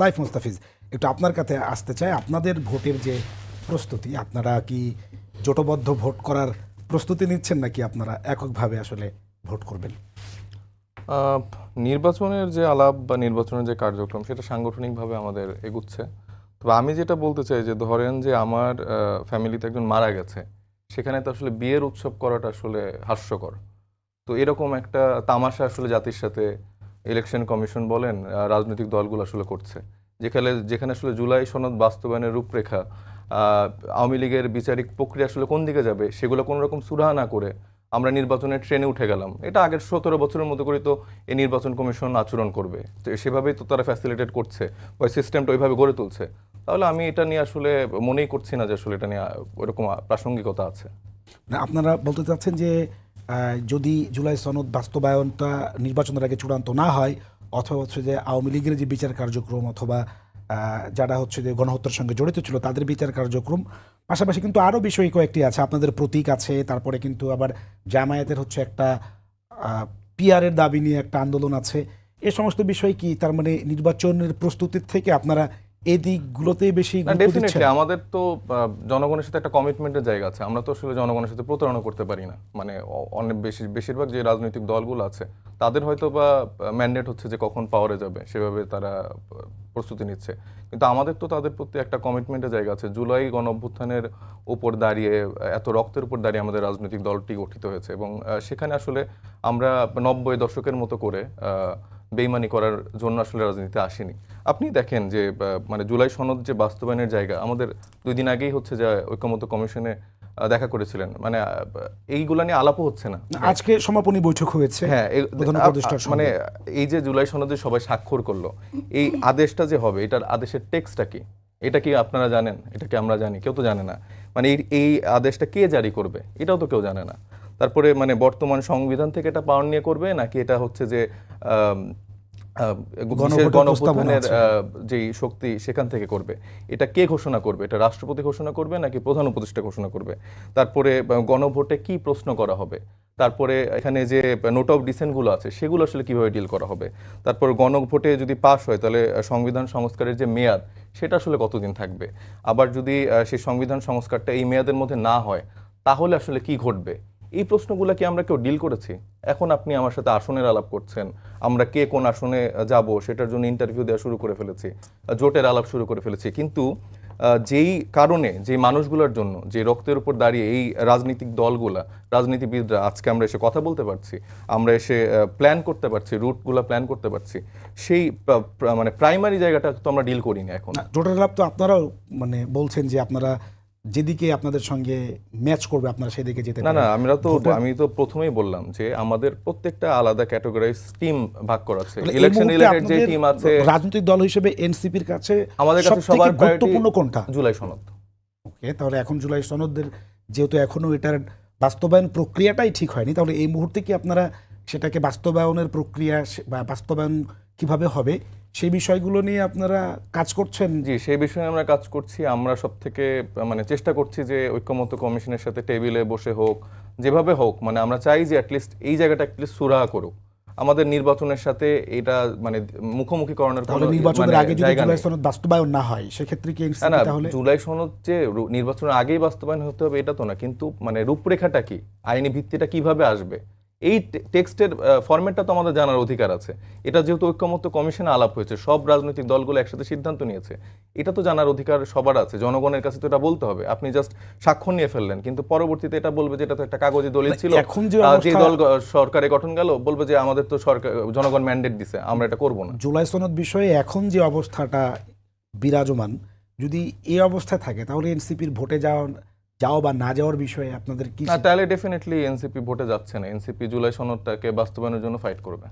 Taif Mustafiz, একটু আপনার কাছে আসতে চাই। আপনাদের ভোটের যে প্রস্তুতি, আপনারা কি জোটবদ্ধ ভোট করার প্রস্তুতি নিচ্ছেন নাকি আপনারা এককভাবে আসলে ভোট করবেন? নির্বাচনের যে আলাপ বা নির্বাচনের যে কার্যক্রম, সেটা সাংগঠনিকভাবে আমাদের এগুচ্ছে। তবে আমি যেটা বলতে চাই যে, ধরেন যে আমার ফ্যামিলিতে একজন মারা গেছে, সেখানে তো আসলে বিয়ের উৎসব করাটা আসলে হাস্যকর। তো এরকম একটা তামাশা আসলে জাতির সাথে ইলেকশন কমিশন বলেন রাজনৈতিক দলগুলো আসলে করছে। যেখানে যেখানে আসলে জুলাই সনদ বাস্তবায়নের রূপরেখা আওয়ামী লীগের বিচারিক প্রক্রিয়া আসলে কোন দিকে যাবে, সেগুলো কোনো রকম সুরাহা না করে আমরা নির্বাচনের ট্রেনে উঠে গেলাম। এটা আগের সতেরো বছরের মতো করে তো এই নির্বাচন কমিশন আচরণ করবে। তো সেভাবেই তো তারা ফ্যাসিলিটেট করছে ওই সিস্টেমটা ওইভাবে গড়ে তুলছে। তাহলে আমি এটা নিয়ে আসলে মনেই করছি না যে আসলে এটা নিয়ে ওরকম প্রাসঙ্গিকতা আছে। আপনারা বলতে চাচ্ছেন যে যদি জুলাই সনদ বাস্তবায়নটা নির্বাচনের আগে চূড়ান্ত না হয়, অথবা হচ্ছে যে আওয়ামী লীগের যে বিচার কার্যক্রম অথবা যারা হচ্ছে যে গণহত্যার সঙ্গে জড়িত ছিল, তাদের বিচার কার্যক্রম, পাশাপাশি কিন্তু আরও বিষয় কয়েকটি আছে, আপনাদের প্রতীক আছে, তারপরে কিন্তু আবার জামায়াতের হচ্ছে একটা পিআরের দাবি নিয়ে একটা আন্দোলন আছে। এ সমস্ত বিষয় কি তার মানে নির্বাচনের প্রস্তুতির থেকে আপনারা এই দিকগুলোতেই বেশি ডেফিনেটলি আমাদের তো জনগণের সাথে একটা কমিটমেন্টের জায়গা আছে। আমরা তো আসলে জনগণের সাথে প্রতারণা করতে পারি না। মানে অনেক বেশি বেশিরভাগ যে রাজনৈতিক দলগুলো আছে তাদের হয়তো বা ম্যান্ডেট হচ্ছে যে কখন পাওয়ারে যাবে সেভাবে তারা প্রস্তুতি নিচ্ছে। কিন্তু আমাদের তো তাদের প্রতি একটা কমিটমেন্টের জায়গা আছে। জুলাই গণ অভ্যুত্থানের উপর দাঁড়িয়ে এত রক্তের উপর দাঁড়িয়ে আমাদের রাজনৈতিক দলটি গঠিত হয়েছে। এবং সেখানে আসলে আমরা নব্বই দশকের মতো করে আহ, বেইমানি করার জন্য আসলে রাজনীতিতে আসেনি। আপনি দেখেন যে মানে জুলাই সনদ যে বাস্তবায়নের জায়গা আমাদের দুই দিন আগেই হচ্ছে যে ঐক্যমত কমিশনে দেখা করেছিলেন। মানে এইগুলা নিয়ে আলাপও হচ্ছে না। আজকে সমাপনী বৈঠক হয়েছে হ্যাঁ। মানে এই যে জুলাই সনদে সবাই স্বাক্ষর করল এই আদেশটা যে হবে এটার আদেশের টেক্সটটা কি? এটা কি আপনারা জানেন? এটা কি আমরা জানি? কেউ তো জানে না। মানে এই এই আদেশটা কে জারি করবে? এটাও তো কেউ জানে না। তারপরে মানে বর্তমান সংবিধান থেকে এটা পাওয়ার নিয়ে করবে নাকি এটা হচ্ছে যে গণভোটের। আহ, যেই শক্তি সেখান থেকে করবে। এটা কে ঘোষণা করবে? এটা রাষ্ট্রপতি ঘোষণা করবে নাকি প্রধান উপদেষ্টা ঘোষণা করবে? তারপরে গণভোটে কি প্রশ্ন করা হবে? তারপরে এখানে যে নোট অফ ডিসেন্টগুলো আছে সেগুলো আসলে কীভাবে ডিল করা হবে? তারপর গণভোটে যদি পাশ হয় তাহলে সংবিধান সংস্কারের যে মেয়াদ সেটা আসলে কতদিন থাকবে? আবার যদি সেই সংবিধান সংস্কারটা এই মেয়াদের মধ্যে না হয় তাহলে আসলে কি ঘটবে? এই প্রশ্নগুলো কি আমরা কেউ ডিল করেছি। এখন আপনি আমার সাথে আসনের আলাপ করছেন। আমরা কে কোন আসনে যাব, সেটার জন্য ইন্টারভিউ দেওয়া শুরু করে ফেলেছি জোটের আলাপ শুরু করে ফেলেছি। কিন্তু যেই কারণে যে মানুষগুলোর জন্য, যে রক্তের উপর দাঁড়িয়ে এই রাজনৈতিক দলগুলা, রাজনীতিবিদরা আজকে আমরা এসে কথা বলতে পারছি, আমরা এসে প্ল্যান করতে পারছি, রুটগুলো প্ল্যান করতে পারছি, সেই মানে প্রাইমারি জায়গাটা তো আমরা ডিল করিনি এখন। জোটের লাভ তো আপনারাও মানে বলছেন যে আপনারা যেদিকে আপনাদের সঙ্গে ম্যাচ করবে আপনারা সেদিকে যেতে না না আমরা তো আমি তো প্রথমেই বললাম যে আমাদের প্রত্যেকটা আলাদা ক্যাটাগরাইজ টিম ভাগ করা আছে। ইলেকশন রিলেটেড যে টিম আছে রাজনৈতিক দল হিসেবে এনসিপির কাছে আমাদের কাছে সবার গুরুত্বপূর্ণ কোনটা? জুলাই সনদ। ওকে তাহলে এখন জুলাই সনদের যেহেতু এখনও এটার বাস্তবায়ন প্রক্রিয়াটাই ঠিক হয়নি তাহলে এই মুহূর্তে কি আপনারা সেটাকে বাস্তবায়নের প্রক্রিয়া বা বাস্তবায়ন কীভাবে হবে? সেই বিষয়গুলো নিয়ে আপনারা কাজ করছেন? জি সেই বিষয়ে আমরা কাজ করছি। আমরা সব থেকে মানে চেষ্টা করছি যে ঐক্যমত কমিশনের সাথে টেবিলে বসে হোক যেভাবে হোক মানে আমরা চাই যে অ্যাটলিস্ট এই জায়গাটা অ্যাটলিস্ট সুরাহা করুক। আমাদের নির্বাচনের সাথে এটা মানে মুখোমুখি করানোর কোনো নির্বাচনের মানে আগে যদি জুলাই সনদ বাস্তবায়ন না হয় সেক্ষেত্রে কি তাহলে জুলাই সনদ যে নির্বাচনের আগেই বাস্তবায়ন হতে হবে এটা তো না। কিন্তু মানে রূপরেখাটা কি? আইনি ভিত্তিটা কীভাবে আসবে? এই টেক্সটের ফরম্যাটটা তো আমাদের জানার অধিকার আছে। এটা যেহেতু ঐক্যমত্য কমিশনে আলাপ হয়েছে সব রাজনৈতিক দলগুলো একসাথে সিদ্ধান্ত নিয়েছে। এটা তো জানার অধিকার সবার আছে জনগণের কাছে তো এটা বলতে হবে। আপনি জাস্ট স্বাক্ষর নিয়ে ফেললেন কিন্তু পরবর্তীতে এটা বলবে যে এটা তো একটা কাগজে দলিল ছিল। এখন যে দল সরকারে গঠন গেল বলবে যে আমাদের তো সরকার জনগণ ম্যান্ডেট দিছে আমরা এটা করব না। জুলাই সনদ বিষয়ে এখন যে অবস্থাটা বিরাজমান যদি এই অবস্থায় থাকে তাহলে এনসিপির ভোটে যাওয়া যাওয়া বা না যাওয়ার বিষয়ে আপনাদের কি না তাহলে ডেফিনেটলি এনসিপি ভোটে যাচ্ছে না। এনসিপি জুলাই সনদটাকে বাস্তবায়নের জন্য ফাইট করবে।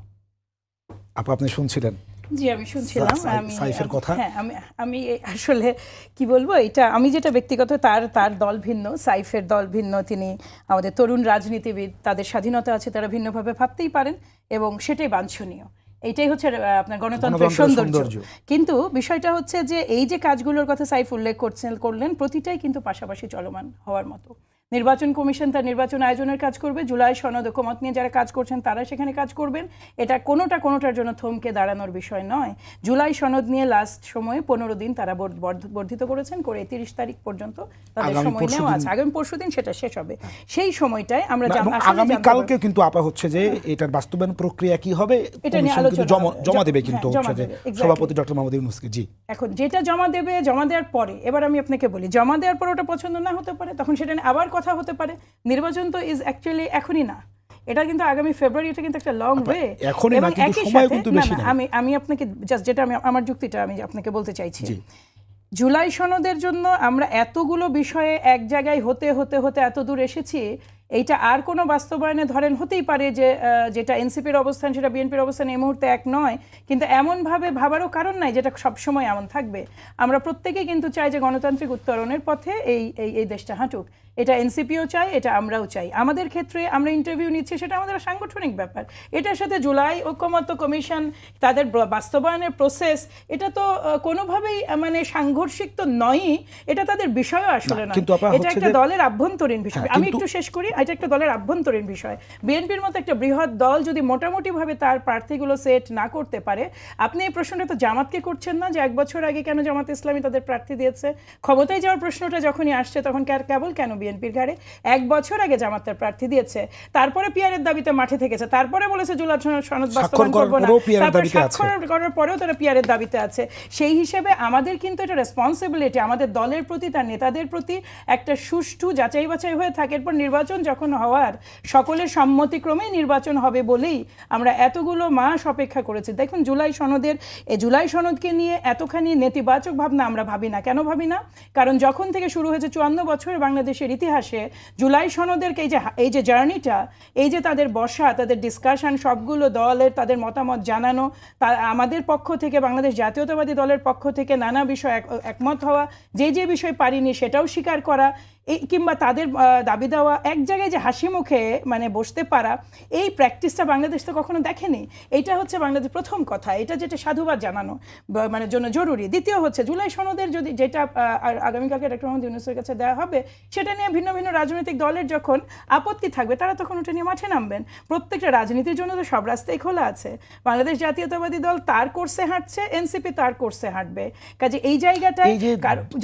আপু আপনি শুনছিলেন? জি আমি শুনছিলাম। আমি সাইফের কথা? হ্যাঁ আমি আমি আসলে কি বলব এটা আমি যেটা ব্যক্তিগত তার তার দল ভিন্ন সাইফের দল ভিন্ন তিনি আমাদের তরুণ রাজনীতিবিদ তাদের স্বাধীনতা আছে তারা ভিন্নভাবে ভাবতেই পারেন এবং সেটাই বাঞ্ছনীয়। এইটাই হচ্ছে আপনার গণতন্ত্রের সৌন্দর্য। কিন্তু বিষয়টা হচ্ছে যে এই যে কাজগুলোর কথা সাইফ উল্লেখ করছেন করলেন প্রতিটাই কিন্তু পাশাপাশি চলমান হওয়ার মতো নির্বাচন কমিশন তার নির্বাচন আয়োজনের কাজ করবে। জুলাই সনদ ঐকমত নিয়ে যারা কাজ করছেন তারা সেখানে কাজ করবেন। এটা কোনোটা কোনোটার জন্য থমকে দাঁড়ানোর বিষয় নয়। জুলাই সনদ নিয়ে লাস্ট সময়ে পনেরো দিন তারা বর্ধ- বর্ধ- বর্ধিত করেছেন। করে তিরিশ তারিখ পর্যন্ত তাদের সময় নেওয়া আছে। আগামী পরশু দিন সেটা শেষ হবে। সেই সময়টায় আমরা আগামী কালকে কিন্তু আপা হচ্ছে যে এটার বাস্তবায়ন প্রক্রিয়া কি হবে এটা নিয়ে আলোচনা জমা দেবে কিন্তু হ্যাঁ, হচ্ছে যে সভাপতি ডক্টর মোহাম্মদ ইউনুসকে। জি। এখন যেটা জমা দেবে জমা দেওয়ার পরে এবার আমি আপনাকে বলি জমা দেওয়ার পর ওটা পছন্দ না হতে পারে তখন সেটা নিয়ে আবার কথা হতে পারে। নির্বাচন তো ইজ অ্যাকচুয়ালি এখনই না। এটা কিন্তু আগামী ফেব্রুয়ারি এটা কিন্তু একটা লং ওয়ে এবং একই নাই। আমি আমি আপনাকে জাস্ট যেটা আমি আমার যুক্তিটা আমি আপনাকে বলতে চাইছি। জুলাই সনদের জন্য আমরা এতগুলো বিষয়ে এক জায়গায় হতে হতে হতে এত দূর এসেছি এইটা আর কোনো বাস্তবায়নে ধরেন হতেই পারে যে যেটা এনসিপির অবস্থান সেটা বিএনপির অবস্থান এই মুহূর্তে এক নয়। কিন্তু এমনভাবে ভাবারও কারণ নাই যেটা সবসময় এমন থাকবে। আমরা প্রত্যেকেই কিন্তু চাই যে গণতান্ত্রিক উত্তরণের পথে এই এই এই দেশটা হাঁটুক। এটা এনসিপিও চাই এটা আমরাও চাই। আমাদের ক্ষেত্রে আমরা ইন্টারভিউ নিচ্ছি সেটা আমাদের সাংগঠনিক ব্যাপার। এটার সাথে জুলাই ঐক্যমত্য কমিশন তাদের বাস্তবায়নের প্রসেস এটা তো কোনোভাবেই মানে সাংঘর্ষিক তো নয়ই এটা তাদের বিষয়ও আসলে নয়। এটা একটা দলের আভ্যন্তরীণ বিষয়। হ্যাঁ, আমি একটু শেষ করি এটা একটা দলের আভ্যন্তরীণ বিষয়। বিএনপির মতো একটা বৃহৎ দল যদি মোটামুটিভাবে তার প্রার্থীগুলো সেট না করতে পারে আপনি এই প্রশ্নটা তো জামাতকে করছেন না যে এক বছর আগে কেন জামাত ইসলামী তাদের প্রার্থী দিয়েছে? ক্ষমতায় যাওয়ার প্রশ্নটা যখনই আসছে তখন কেবল কেন বিএনপির ঘাড়ে? এক বছর আগে জামাত তার প্রার্থী দিয়েছে তারপরে পিয়ারের দাবিতে মাঠে থেকেছে তারপরে বলেছে জুলাই সনদ বাস্তবায়ন করব না। তারপরে স্বাক্ষর করার পরেও তারা পিয়ারের দাবিতে আছে। সেই হিসেবে আমাদের কিন্তু এটা রেসপন্সিবিলিটি আমাদের দলের প্রতি তার নেতাদের প্রতি একটা সুষ্ঠু যাচাই বাছাই হয়ে থাকে। এরপর নির্বাচন যখন হওয়ার সকলের সম্মতিক্রমেই নির্বাচন হবে বলেই আমরা এতগুলো মাস অপেক্ষা করেছি। দেখুন, জুলাই সনদের এই জুলাই সনদকে নিয়ে এতখানি নেতিবাচক ভাবনা আমরা ভাবি না। কেন ভাবি না? কারণ যখন থেকে শুরু হয়েছে চুয়ান্ন বছরের বাংলাদেশের ইতিহাসে, জুলাই সনদের এই যে এই যে জার্নিটা, এই যে তাদের বসা, তাদের ডিসকাশন সবগুলো দলের তাদের মতামত জানানো, তা আমাদের পক্ষ থেকে, বাংলাদেশ জাতীয়তাবাদী দলের পক্ষ থেকে নানা বিষয় এক- একমত হওয়া, যে যে বিষয় পারিনি সেটাও স্বীকার করা এই কিংবা তাদের দাবি দেওয়া এক জায়গায় যে হাসি মুখে মানে বসতে পারা এই প্র্যাকটিসটা বাংলাদেশ তো কখনো দেখেনি। এইটা হচ্ছে বাংলাদেশ প্রথম কথা। এটা যেটা সাধুবাদ জানানো মানে জন্য জরুরি। দ্বিতীয় হচ্ছে জুলাই সনদের যদি যেটা আগামীকালকে ডক্টর মোহাম্মদ ইউনুসের কাছে দেওয়া হবে সেটা নিয়ে ভিন্ন ভিন্ন রাজনৈতিক দলের যখন আপত্তি থাকবে তারা তখন ওটা নিয়ে মাঠে নামবেন। প্রত্যেকটা রাজনীতির জন্য তো সব রাস্তাই খোলা আছে। বাংলাদেশ জাতীয়তাবাদী দল তার কোর্সে হাঁটছে এনসিপি তার কোর্সে হাঁটবে। কাজে এই জায়গাটায় এই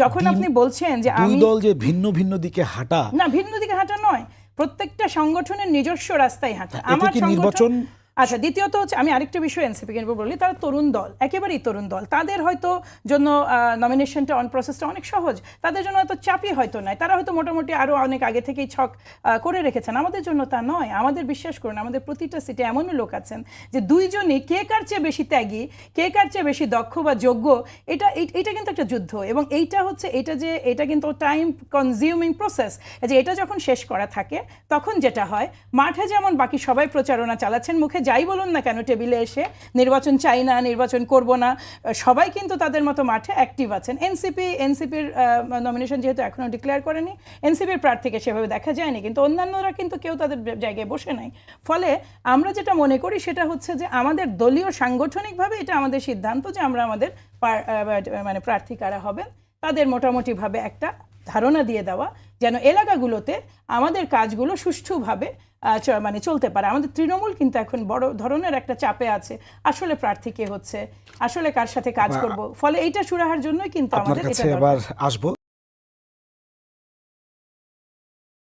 যখন আপনি বলছেন যে আমি দল যে ভিন্ন ভিন্ন দিকে হাঁটা। না ভিন্ন দিকে হাঁটা নয়। প্রত্যেকটা সংগঠনের নিজস্ব রাস্তায় হাঁটা। আমার সংগঠন- নির্বাচন- আচ্ছা দ্বিতীয়ত হচ্ছে আমি আরেকটা বিষয় এনসিপি কে বলি, তারা তরুণ দল, একেবারেই তরুণ দল। তাদের হয়তো জন্য নমিনেশনটা অন প্রসেসটা অনেক সহজ। তাদের জন্য হয়তো চাপই হয়তো নয় তারা হয়তো মোটামুটি আরও অনেক আগে থেকেই ছক করে রেখেছেন। আমাদের জন্য তা নয়। আমাদের বিশ্বাস করুন, আমাদের প্রতিটা সিটে এমনও লোক আছেন যে দুইজনই কে কার চেয়ে বেশি ত্যাগী, কে কার চেয়ে বেশি দক্ষ বা যোগ্য, এটা এটা কিন্তু একটা যুদ্ধ। এবং এইটা হচ্ছে, এটা যে, এটা কিন্তু টাইম কনজিউমিং প্রসেস যে এটা যখন শেষ করা থাকে, তখন যেটা হয়, মাঠে যেমন বাকি সবাই প্রচারণা চালাচ্ছেন, মুখে যাই বলুন না কেন, টেবিলে এসে নির্বাচন চাই না, নির্বাচন করব না, সবাই কিন্তু তাদের মতো মাঠে অ্যাক্টিভ আছেন। এনসিপি এনসিপির নমিনেশন যেহেতু এখনও ডিক্লেয়ার করেনি এনসিপির প্রার্থীকে সেভাবে দেখা যায়নি, কিন্তু অন্যান্যরা কিন্তু কেউ তাদের জায়গায় বসে নাই। ফলে আমরা যেটা মনে করি সেটা হচ্ছে যে আমাদের দলীয় সাংগঠনিকভাবে এটা আমাদের সিদ্ধান্ত যে আমরা আমাদের মানে প্রার্থী কারা হবেন, তাদের মোটামুটিভাবে একটা ধারণা দিয়ে দেওয়া, যেন এলাকাগুলোতে আমাদের কাজগুলো সুষ্ঠুভাবে মানে চলতে পারে। আমাদের তৃণমূল কিন্তু এখন বড় ধরনের একটা চাপে আছে। আসলে প্রার্থী কে হচ্ছে? আসলে কার সাথে কাজ করব? ফলে এইটা সুরাহার জন্যই কিন্তু আমাদের এটা এবার আসব।